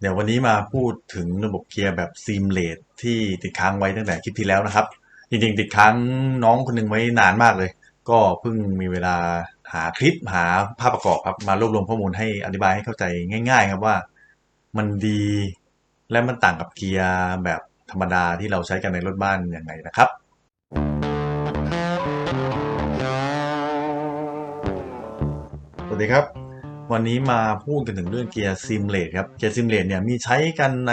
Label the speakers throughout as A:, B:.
A: เดี๋ยววันนี้มาพูดถึงระบบเกียร์แบบซีมเลสที่ติดค้างไว้ตั้งแต่คลิปที่แล้วนะครับ จริงๆ ติดค้างน้องคนหนึงไว้นานมากเลย ก็เพิ่งมีเวลาหาคลิปหาภาพประกอบครับมารวบรวมข้อมูลให้อธิบายให้เข้าใจง่าย ๆ ครับว่ามันดีและมันต่างกับเกียร์แบบธรรมดาที่เราใช้กันในรถบ้านยังไงนะครับสวัสดีครับ วันนี้มาพูดกันถึงเรื่องเกียร์ซิมเลตครับ เกียร์ซิมเลตเนี่ยมีใช้กันใน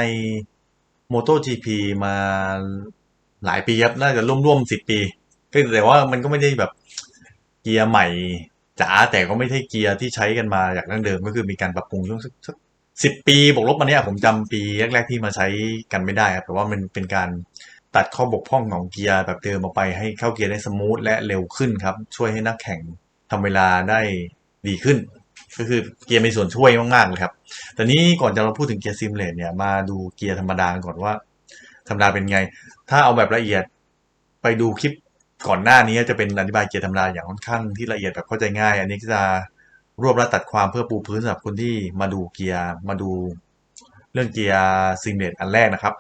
A: MotoGP มาหลายปีครับน่าจะร่วมๆสิบปีก็แต่ว่ามันก็ไม่ได้แบบเกียร์ใหม่จ๋าแต่ก็ไม่ใช่เกียร์ที่ใช้กันมาจากดั้งเดิมก็คือมีการปรับปรุงช่วงสักสิบปีบวกลบมาเนี่ยผมจำปีแรกๆที่มาใช้กันไม่ได้ครับแต่ว่ามันเป็นการตัดข้อบกพร่องของเกียร์แบบเดิมออกไปให้เข้าเกียร์ได้สมูทและเร็วขึ้นครับ ช่วยให้นักแข่งทำเวลาได้ดีขึ้น ก็คือเกียร์มีส่วนช่วยมากๆเลยครับ แต่นี้ก่อนจะเราพูดถึงเกียร์ซิมเลตเนี่ยมาดูเกียร์ธรรมดาก่อนว่า ธรรมดาเป็นไง ถ้าเอาแบบละเอียดไปดูคลิปก่อนหน้านี้จะเป็นอธิบายเกียร์ธรรมดาอย่างค่อนข้างที่ละเอียดแบบเข้าใจง่าย อันนี้ก็จะรวบและตัดความเพื่อปูพื้นสำหรับคนที่มาดูเกียร์มาดูเรื่องเกียร์ซิมเลตอันแรกนะครับ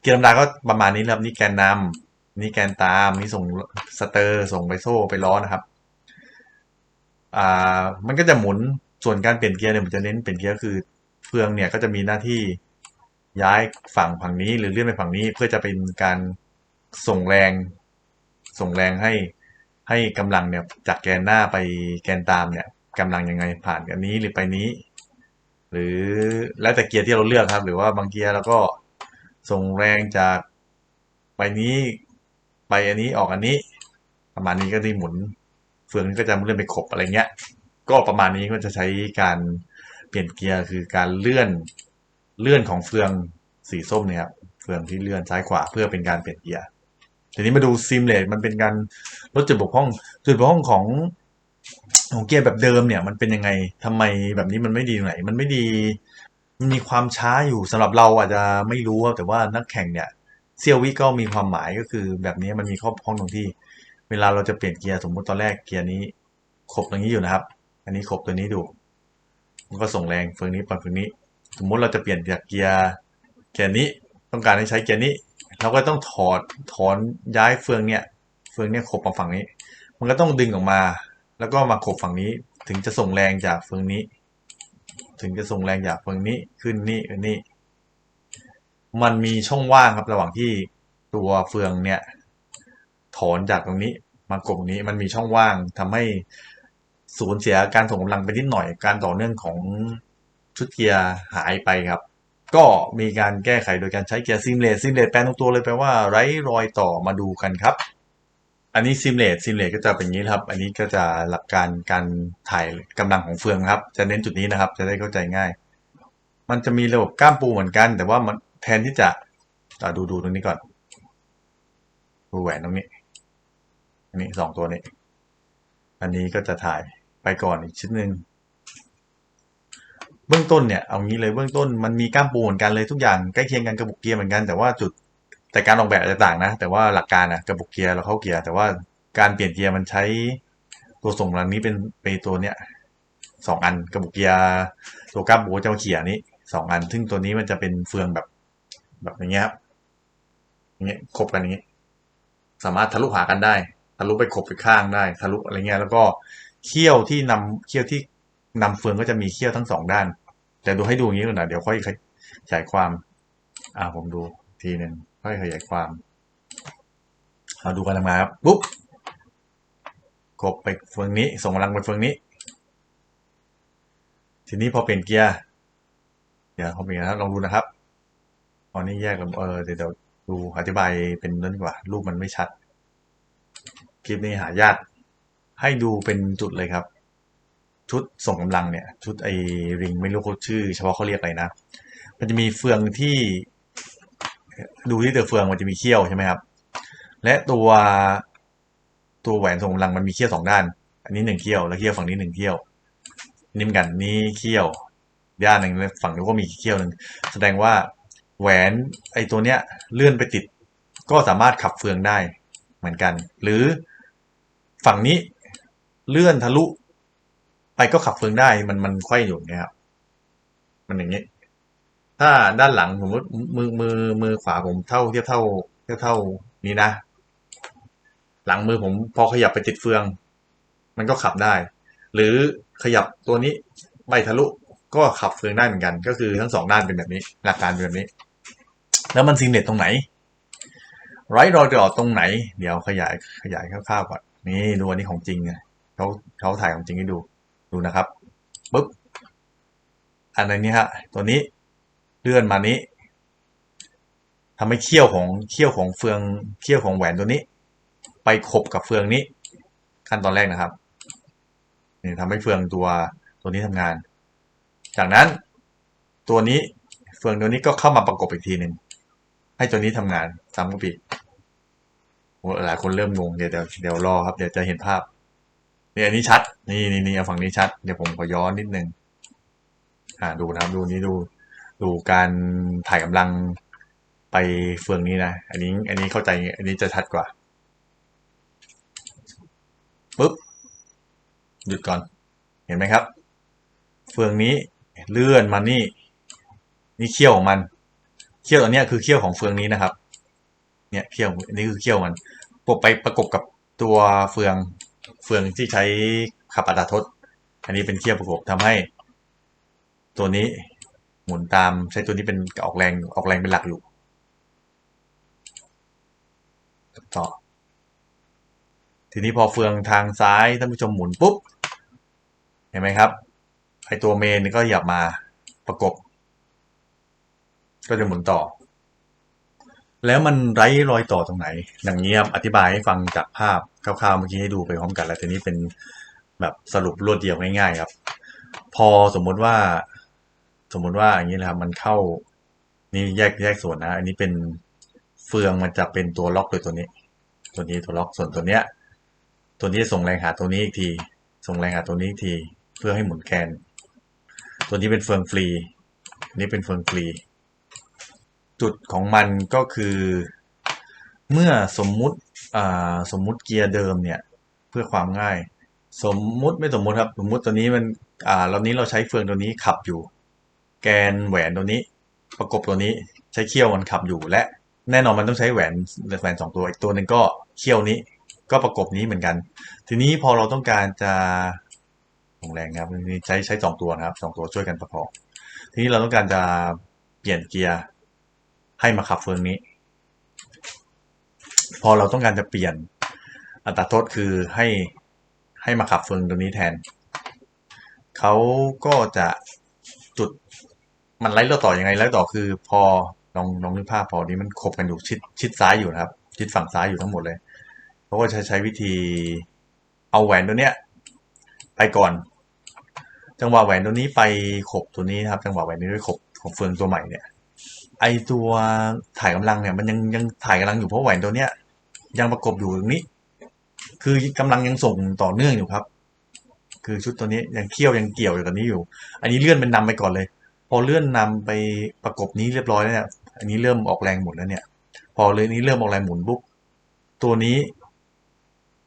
A: เกียร์ธรรมดาก็ประมาณนี้ครับนี่แกนนำนี่แกนตาม นี่ส่งสเตอร์ ส่งไปโซ่ไปล้อนะครับ อ่า มันก็จะหมุน ส่วนการเปลี่ยนเกียร์เนี่ยผมจะเน้นเปลี่ยนเกียร์คือเฟืองเนี่ยก็จะมีหน้าที่ย้ายฝั่งฝั่งนี้หรือเลื่อนไปฝั่งนี้เพื่อจะเป็นการส่งแรง ส่งแรงให้ให้กำลังเนี่ยจากแกนหน้าไปแกนตามเนี่ยกำลังยังไงผ่านกันนี้หรือไปนี้ หรือแล้วแต่เกียร์ที่เราเลือกครับ หรือว่าบางเกียร์เราก็ส่งแรงจากไปนี้ไปอันนี้ออกอันนี้ ประมาณนี้ก็ที่หมุนเฟืองก็จะเลื่อนไปขบอะไรเงี้ย ก็ประมาณนี้ก็จะใช้การเปลี่ยนเกียร์คือการเลื่อนเลื่อนของเฟืองสีส้มเนี่ยครับเฟืองที่เลื่อนซ้ายขวาเพื่อเป็นการเปลี่ยนเกียร์ทีนี้มาดูซิมเลตมันเป็นการลดจุดบกพร่อง จุดบกพร่องของของเกียร์แบบเดิมเนี่ย มันเป็นยังไงทำไมแบบนี้มันไม่ดีตรงไหน มันไม่ดีมันมีความช้าอยู่สำหรับเราอาจจะไม่รู้แต่ว่านักแข่งเนี่ยเซียววิก็มีความหมายก็คือแบบนี้มันมีข้อบกพร่องตรงที่ เวลาเราจะเปลี่ยนเกียร์สมมุติตอนแรกเกียร์นี้ขบตรงนี้อยู่นะครับ อันนี้ขบตัวนี้ดูมันก็ส่งแรงเฟืองนี้ไปเฟืองนี้ สมมุติเราจะเปลี่ยนจากเกียร์เกียร์นี้ต้องการให้ใช้เกียร์นี้ เราก็ต้องถอดถอนย้ายเฟืองเนี่ยเฟืองเนี่ยขบมาฝั่งนี้ มันก็ต้องดึงออกมา แล้วก็มาขบฝั่งนี้ ถึงจะส่งแรงจากเฟืองนี้ ถึงจะส่งแรงจากเฟืองนี้ขึ้นนี่ขึ้นนี่มันมีช่องว่างครับระหว่างที่ตัวเฟืองเนี่ยถอนจากตรงนี้มากบนี้มันมีช่องว่างทำให้ สูญเสียการส่งกำลังไปนิดหน่อยการต่อเนื่องของชุดเกียร์หายไปครับ ก็มีการแก้ไขโดยการใช้เกียร์ซิมเลตซิมเลตแปลตรงตัวเลยแปลว่าไร้รอยต่อมาดูกันครับ อันนี้ซิมเลตซิมเลตก็จะเป็นอย่างนี้ครับ อันนี้ก็จะหลักการการถ่ายกำลังของเฟืองครับ จะเน้นจุดนี้นะครับ จะได้เข้าใจง่าย มันจะมีระบบก้ามปูเหมือนกัน แต่ว่ามันแทนที่จะดูดูตรงนี้ก่อนดูแหวนตรงนี้ อันนี้สองตัวนี้ อันนี้ก็จะถ่าย ไปก่อนอีกชิ้นหนึ่งเบื้องต้นเนี่ยเอางี้เลยเบื้องต้นมันมีก้ามปูเหมือนกันเลยทุกอย่างใกล้เคียงกันกระบุกเกียร์เหมือนกันแต่ว่าจุดแต่การออกแบบอาจจะต่างนะ แต่ว่าหลักการอะกระบุกเกียร์เราเข้าเกียร์แต่ว่าการเปลี่ยนเกียร์มันใช้ตัวส่งแรงนี้เป็นเป็นตัวเนี้ยสองอันกระบุกเกียร์ตัวก้ามปูจะมาเขี่ยนี้สองอัน ซึ่งตัวนี้มันจะเป็นเฟืองแบบแบบอย่างเงี้ยครับอย่างเงี้ยคบกันอย่างเงี้ยสามารถทะลุหากันได้ทะลุไปขบไปข้างได้ทะลุอะไรเงี้ยแล้วก็ เขี้ยวที่นำเขี้ยวที่นำเฟืองก็จะมีเขี้ยวทั้งสองด้าน แต่ดูให้ดูอย่างนี้ก่อนนะเดี๋ยวค่อยขยายความ อ่าผมดูทีหนึ่งค่อยขยายความเอาดูกันทำงานครับปุ๊บกบไปเฟืองนี้ ส่งพลังไปเฟืองนี้ ทีนี้พอเปลี่ยนเกียร์เดี๋ยวเขาเปลี่ยนแล้วลองดูนะครับตอนนี้แยกกันเออเดี๋ยวดูอธิบายเป็นนั่นดีกว่า รูปมันไม่ชัด คลิปนี้หายาก ให้ดูเป็นจุดเลยครับ ชุดส่งกำลังเนี่ย ชุดไอริงไม่รู้เขาชื่อ เฉพาะเขาเรียกอะไรนะ มันจะมีเฟืองที่ ดูที่ตัวเฟืองมันจะมีเขี้ยวใช่ไหมครับ และตัวตัวแหวนส่งกำลังมันมีเขี้ยวสองด้าน อันนี้หนึ่งเขี้ยว แล้วเขี้ยวฝั่งนี้หนึ่งเขี้ยวนี่มกันนี่เขี้ยวด้านหนึ่งฝั่งนี้ก็มีเขี้ยวหนึ่งแสดงว่าแหวนไอตัวเนี้ยเลื่อนไปติด ก็สามารถขับเฟืองได้เหมือนกัน หรือฝั่งนี้ ลื่อนทะลุ ไปก็ขับเฟืองได้มันมันไขว้อยู่เนี่ยครับ มันอย่างนี้ ถ้าด้านหลังผมมือมือมือขวาผมเท่าเทียบเท่าเทียบเท่านี้นะ หลังมือผมพอขยับไปติดเฟือง มันก็ขับได้ หรือขยับตัวนี้ไปทะลุก็ขับเฟืองได้เหมือนกัน ก็คือทั้งสองด้านเป็นแบบนี้ หลักการเป็นแบบนี้ แล้วมันซิงเลตตรงไหนไรรอยต่อตรงไหน เดี๋ยวขยายขยายคร่าวๆก่อนนี่ดูอันนี้ของจริงไง เขาเขาถ่ายของจริงให้ดูดูนะครับปุ๊บอันนี้ฮะตัวนี้เลื่อนมานี้ทำให้เขี้ยวของเขี้ยวของเฟืองเขี้ยวของแหวนตัวนี้ ไปขบกับเฟืองนี้ ขั้นตอนแรกนะครับนี่ทำให้เฟืองตัวตัวนี้ทำงาน จากนั้นตัวนี้เฟืองตัวนี้ก็เข้ามาประกบอีกทีหนึ่งให้ตัวนี้ทำงานซ้ำกับอีหลายคนเริ่มงงเดี๋ยวเดี๋ยวรอครับเดี๋ยวจะเห็นภาพ นี่อันนี้ชัด นี่นี่นี่เอาฝั่งนี้ชัด เดี๋ยวผมขอย้อนนิดนึง อ่าดูนะครับ ดูนี้ดู ดูการถ่ายกำลังไปเฟืองนี้นะ อันนี้ อันนี้เข้าใจ อันนี้จะชัดกว่าปุ๊บ หยุดก่อน เห็นไหมครับ เฟืองนี้เลื่อนมานี่ นี่เขี้ยวของมัน เขี้ยวตัวเนี้ยคือเขี้ยวของเฟืองนี้นะครับ เนี่ยเขี้ยว อันนี้คือเขี้ยวมันปกไปประกบกับตัวเฟือง เฟืองที่ใช้ขับอัตราทด อันนี้เป็นเขี้ยวประกบทำให้ ตัวนี้หมุนตามใช้ตัวนี้เป็นออกแรงออกแรงเป็นหลักอยู่ต่อ ทีนี้พอเฟืองทางซ้ายท่านผู้ชมหมุนปุ๊บ เห็นไหมครับไอตัวเมนก็หยับมาประกบ ก็จะหมุนต่อ แล้วมันไร้รอยต่อตรงไหน อย่างนี้ครับอธิบายให้ฟังจากภาพ ร่าวๆเมื่อกี้ให้ดูไปพร้อมกัน แล้วทีนี้เป็นแบบสรุปรวดเดียวง่ายๆครับ พอสมมติว่า สมมติว่าอย่างนี้นะครับมันเข้านี่แยกแยกส่วนนะ อันนี้เป็นเฟืองมันจะเป็นตัวล็อกโดยตัวนี้ ตัวนี้ตัวล็อกส่วนตัวเนี้ย ตัวนี้ส่งแรงหาตัวนี้อีกที ส่งแรงหาตัวนี้อีกที เพื่อให้หมุนแกน ตัวนี้เป็นเฟืองฟรี นี่เป็นเฟืองฟรี จุดของมันก็คือ เมื่อสมมุติ สมมุติเกียร์เดิมเนี่ยเพื่อความง่าย สมมุติไม่สมมุติครับ สมมุติตัวนี้มันอ่าเรานี้เราใช้เฟืองตัวนี้ขับอยู่ แกนแหวนตัวนี้ ประกบตัวนี้ใช้เขี้ยวมันขับอยู่และแน่นอนมันต้องใช้แหวนแหวนสองตัวอีกตัวหนึ่งก็เขี้ยวนี้ก็ประกบนี้เหมือนกัน ทีนี้พอเราต้องการจะส่งแรงครับนี่ใช้ใช้สองตัวนะครับสองตัวช่วยกันประกอบทีนี้เราต้องการจะเปลี่ยนเกียร์ให้มาขับเฟืองนี้ พอเราต้องการจะเปลี่ยนอัตราโทษคือให้ให้มาขับเฟืองตัวนี้แทน เขาก็จะจุดมันไล่เลือดต่ออยังไงไล่ต่อคือ พอลองลองนึกภาพพอนี้มันขบกันอยู่ชิดชิดซ้ายอยู่นะครับ ชิดฝั่งซ้ายอยู่ทั้งหมดเลยเขาก็จะใช้วิธีเอาแหวนตัวเนี้ย ไปก่อน จังหวะแหวนตัวนี้ไปขบตัวนี้นะครับ จังหวะแหวนนี้ไปขบของเฟืองตัวใหม่เนี่ย ไอตัวถ่ายกำลังเนี่ยมันยังยังถ่ายกำลังอยู่เพราะแหวนตัวเนี้ย ยังประกบอยู่ตรงนี้ คือกำลังยังส่งต่อเนื่องอยู่ครับ คือชุดตัวนี้ยังเคี่ยวยังเกี่ยวอยู่กับนี้อยู่ อันนี้เลื่อนเป็นนำไปก่อนเลย พอเลื่อนนำไปประกบนี้เรียบร้อยแล้วเนี่ย อันนี้เริ่มออกแรงหมุนแล้วเนี่ย พอเลยนี้เริ่มออกแรงหมุนปุ๊บตัวนี้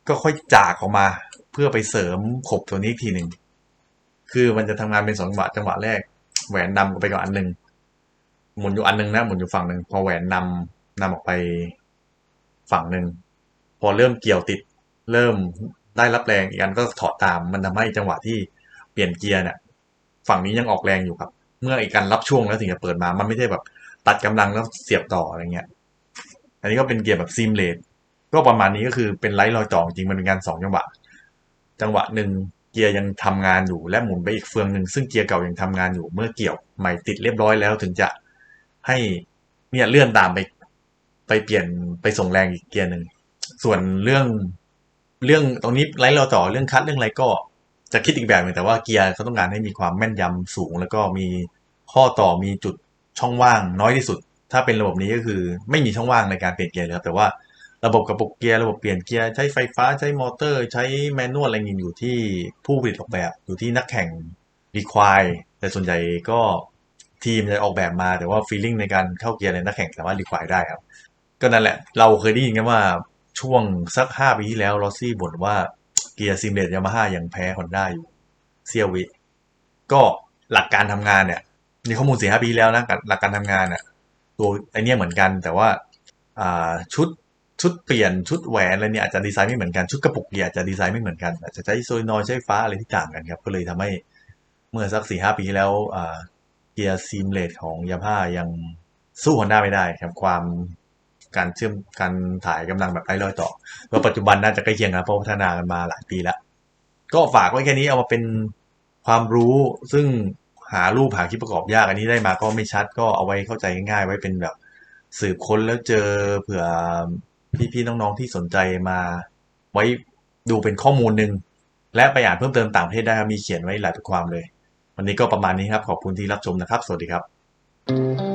A: ก็ค่อยจากออกมา เพื่อไปเสริมขบตัวนี้ทีหนึ่งคือมันจะทำงานเป็นสองจังหวะจังหวะแรก แหวนนำไปก่อนอันหนึ่ง หมุนอยู่อันหนึ่งนะหมุนอยู่ฝั่งหนึ่งพอแหวนนำนำออกไปฝั่งหนึ่งพอเริ่มเกี่ยวติด เริ่มได้รับแรงอีกอันก็ถอดตาม มันทำให้จังหวะที่เปลี่ยนเกียร์เนี่ยฝั่งนี้ยังออกแรงอยู่ครับ เมื่ออีกการรับช่วงแล้วถึงจะเปิดมา มันไม่ใช่แบบตัดกำลังแล้วเสียบต่ออะไรเงี้ย อันนี้ก็เป็นเกียร์แบบซิมเลตก็ประมาณนี้ก็คือเป็นไลท์รอยต่อจริงมันเป็นการสองจังหวะ จังหวะหนึ่งเกียร์ยังทำงานอยู่และหมุนไปอีกเฟืองหนึ่งซึ่งเกียร์เก่ายังทำงานอยู่ เมื่อเกี่ยวใหม่ติดเรียบร้อยแล้วถึงจะ ให้เนี่ยเลื่อนตามไป ไปเปลี่ยนไปส่งแรงอีกเกียร์หนึ่งส่วนเรื่องเรื่องตรงนี้ไลท์รอยต่อเรื่องคัดเรื่องอะไรก็จะคิดอีกแบบหนึ่งแต่ว่าเกียร์เขาต้องการให้มีความแม่นยำสูง แล้วก็มีข้อต่อมีจุดช่องว่างน้อยที่สุด ถ้าเป็นระบบนี้ก็คือไม่มีช่องว่างในการเปลี่ยนเกียร์เลยครับแต่ว่าระบบกระปุกเกียร์ระบบเปลี่ยนเกียร์ใช้ไฟฟ้าใช้มอเตอร์ ใช้แมนนวลอะไรเงี้ยอยู่ที่ผู้ผลิตออกแบบ อยู่ที่นักแข่งรีควายแต่ส่วนใหญ่ก็ ทีมจะออกแบบมาแต่ว่าฟีลลิ่งในการเข้าเกียร์ในนักแข่งสามารถรีควายได้ครับ ก็นั่นแหละ เราเคยได้ยินกันว่าช่วงสักห้าปีที่แล้วลอสซี่บ่นว่าเกียร์ซิมเลตยามาฮ่ายังแพ้ฮอนด้าอยู่เซียววิ ก็หลักการทำงานเนี่ยนี่ข้อมูลสี่ห้าปีแล้วนะหลักการทำงานอะตัวไอเนี้ยเหมือนกัน แต่ว่าอ่าชุดชุดเปลี่ยนชุดแหวนอะไรเนี่ยอาจจะดีไซน์ไม่เหมือนกันชุดกระปุกเนี่ยอาจจะดีไซน์ไม่เหมือนกันอาจจะใช้โซลินอยใช้ฟ้าอะไรที่ต่างกันครับก็เลยทำให้เมื่อสักสี่ห้าปีแล้วอ่า เกียร์ซีมเลดของยามายังสู้ฮอนด้าไม่ได้ครับความการเชื่อมการถ่ายกำลังแบบไร้รอยต่อแล้วปัจจุบันน่าจะใกล้เคียงกันเพราะพัฒนากันมาหลายปีแล้ว ก็ฝากไว้แค่นี้เอามาเป็นความรู้ซึ่งหารูปหาคลิปประกอบยากอันนี้ได้มาก็ไม่ชัดก็เอาไว้เข้าใจง่ายๆ ไว้เป็นแบบสืบค้นแล้วเจอเผื่อพี่ๆน้องๆที่สนใจมา ไว้ดูเป็นข้อมูลหนึ่งและไปอ่านเพิ่มเติมต่างประเทศได้มีเขียนไว้หลายบทความเลย วันนี้ก็ประมาณนี้ครับ ขอบคุณที่รับชมนะครับ สวัสดีครับ